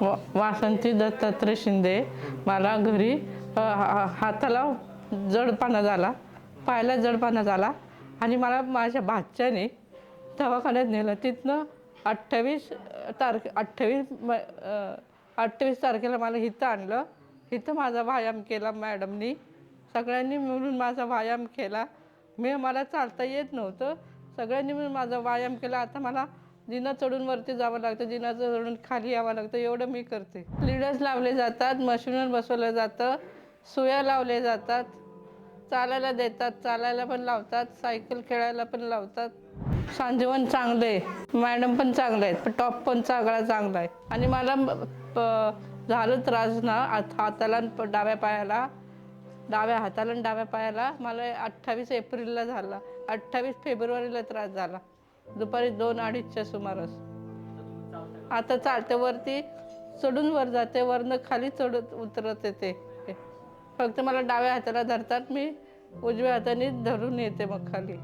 वा वासंती दत्तात्रय शिंदे मला घरी हाताला जडपाना झाला पायाला जडपाना झाला आणि मला माझ्या भाच्याने दवाखान्यात नेलं. तिथनं अठ्ठावीस तारखे अठ्ठावीस म अठ्ठावीस तारखेला मला इथं आणलं. इथं माझा व्यायाम केला मॅडमनी. सगळ्यांनी मिळून माझा व्यायाम केला. मी मला चालता येत नव्हतं. सगळ्यांनी मिळून माझा व्यायाम केला. आता मला जिना चढून वरती जावं लागतं जिना चढून खाली यावं लागतं एवढं मी करते. लिडर्स लावले जातात मशीनवर बसवलं जातं सुया लावले जातात चालायला देतात चालायला पण लावतात सायकल खेळायला पण लावतात. सांजीवन चांगलं आहे मॅडम पण चांगले आहेत टॉप पण सगळा चांगला आहे. आणि मला प- झालं त्रास ना हाताला डाव्या पायाला डाव्या हाताला आणि डाव्या पायाला मला अठ्ठावीस एप्रिलला झाला अठ्ठावीस फेब्रुवारीला त्रास झाला. दुपारी दोन अडीचच्या सुमारास. आता चालते वरती चढून वर जाते वरनं खाली चढत उतरत येते. फक्त मला डाव्या हाताला धरतात मी उजव्या हाताने धरून येते मग खाली.